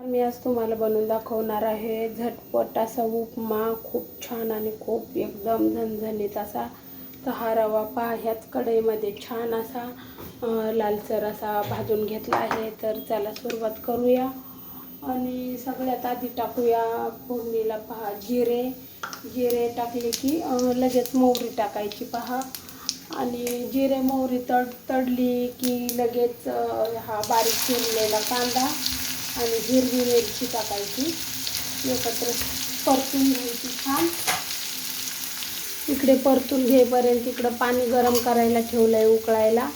मी आज तुम्हाला बनवून दाखवणार आहे. झटपट असा उपमा खूप छान आणि खूप एकदम झणझणीत असा तर हा रवा पहा ह्याच कढईमध्ये छान असा लालसर असा भाजून घेतला आहे. तर त्याला सुरुवात करूया. आणि सगळ्यात आधी टाकूया फोडणीला पहा जिरे. जिरे टाकले की लगेच मोहरी टाकायची पहा. आणि जिरे मोहरी तड तडली की लगेच हा बारीक चिरलेला कांदा. आणि हिरवी मिरची टाकायची. एकत्र परतून घ्यायची छान. इकडे परतून घेईपर्यंत इकडं पाणी गरम करायला ठेवलं आहे उकळायला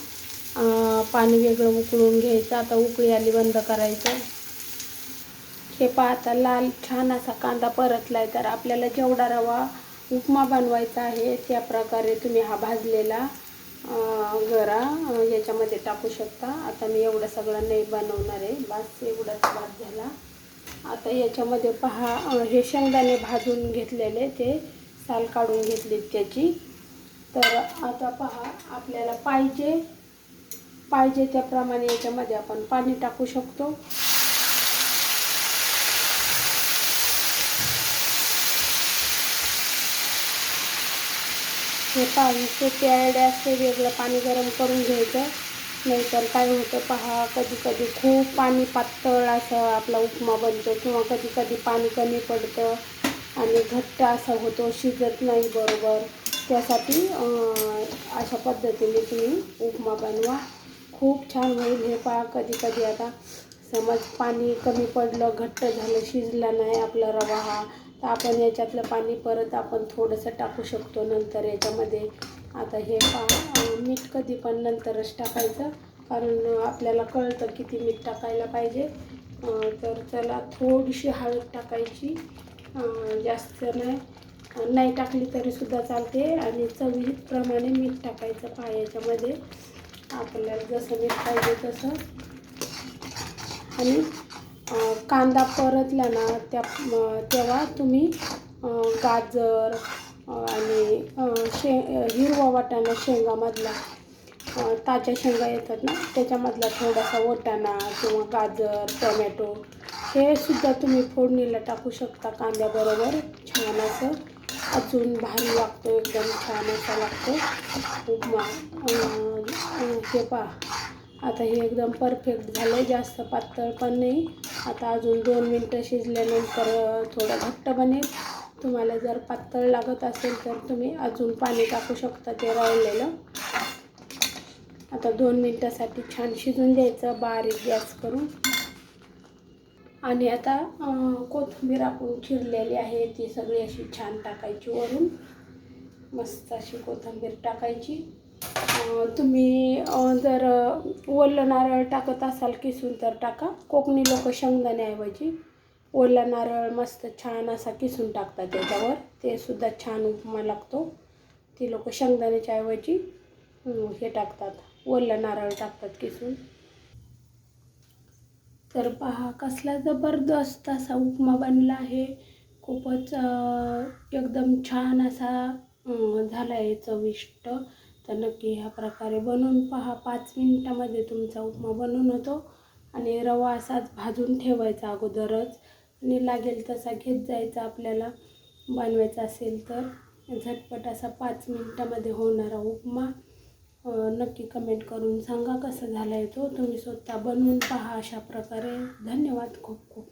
पाणी वेगळं उकळून घ्यायचं. आता उकळी आली बंद करायचं. हे पाहता लाल छान असा कांदा परतला आहे तर आपल्याला जेवढा रवा उपमा बनवायचा आहे त्या प्रकारे तुम्ही हा भाजलेला घरा गरा याच्यामध्ये टाकू शकता. आता मी एवढं सगळं नाही बनवणार आहे. बास एवढाच भात झाला. आता याच्यामध्ये पहा हे शेंगदाणे भाजून घेतलेले ते. साल काढून घेतलीत त्याची. तर आता पहा आपल्याला पाहिजे पाहिजे त्याप्रमाणे याच्यामध्ये आपण पाणी टाकू शकतो. हे पाणी सोपी असते वेगळं पाणी गरम करून घ्यायचं. नाहीतर काय होतं पहा कधी कधी खूप पाणी पातळ असं आपला उपमा बनतो किंवा कधी कधी पाणी कमी पडतं आणि घट्ट असा होतो शिजत नाही बरोबर. त्यासाठी अशा पद्धतीने तुम्ही उपमा बनवा. खूप छान होईल हे पहा कधी कधी आता समज पाणी कमी पडलं घट्ट झालं शिजला नाही आपला रवा हा तर आपण याच्यातलं पाणी परत आपण थोडंसं टाकू शकतो नंतर याच्यामध्ये. आता हे पा मीठ कधी पण नंतरच टाकायचं. कारण आपल्याला कळतं किती मीठ टाकायला पाहिजे. तर चला थोडीशी हळद टाकायची. जास्त नाही. नाही टाकली तरीसुद्धा चालते. आणि चवीप्रमाणे मीठ टाकायचं पहा याच्यामध्ये. आपल्याला जसं मीठ पाहिजे तसं. आणि कांदा परतला ना त्या तेव्हा तुम्ही गाजर आणि शे हिरवा वाटाणा शेंगामधला ताज्या शेंगा येतात ना त्याच्यामधला थोडासा वाटाणा किंवा गाजर टोमॅटो हे सुद्धा तुम्ही फोडणीला टाकू शकता कांद्याबरोबर. छान असं अजून भारी लागतो एकदम छान असा लागतो. उपमा अं, हे पहा. आता हे एकदम परफेक्ट झालं आहे जास्त पातळ पण नाही. आता अजून दोन मिनटं शिजल्यानंतर थोडं घट्ट बनेल. तुम्हाला जर पातळ लागत असेल तर तुम्ही अजून पाणी टाकू शकता ते राहिलेलं. आता दोन मिनटासाठी छान शिजून द्यायचं बारीक गॅस करून. आणि आता कोथिंबीर आपण चिरलेली आहे ती सगळी अशी छान टाकायची वरून. मस्त अशी कोथिंबीर टाकायची. तुम्ही जर ओलं नारळ टाकत असाल किसून तर टाका. कोकणी लोक शेंगदाण्याऐवजी ओला नारळ मस्त छान असा किसून टाकतात त्याच्यावर. ते सुद्धा छान उपमा लागतो. ती लोक शेंगदाण्याच्या ऐवजी हे टाकतात. ओला नारळ टाकतात किसून. तर पहा कसला जबरदस्त असा उपमा बनला आहे. खूपच एकदम छान असा झाला आहे चविष्ट तर नक्की ह्या प्रकारे बनवून पहा. पाच मिनटामध्ये तुमचा उपमा बनून होतो. आणि रवा असाच भाजून ठेवायचा अगोदरच. आणि लागेल तसा घेत जायचा आपल्याला. बनवायचा असेल तर. झटपट असा पाच मिनटामध्ये होणारा उपमा. नक्की कमेंट करून सांगा कसं झाला आहे तो. तुम्ही स्वतः बनवून पहा अशा प्रकारे. धन्यवाद खूप खूप.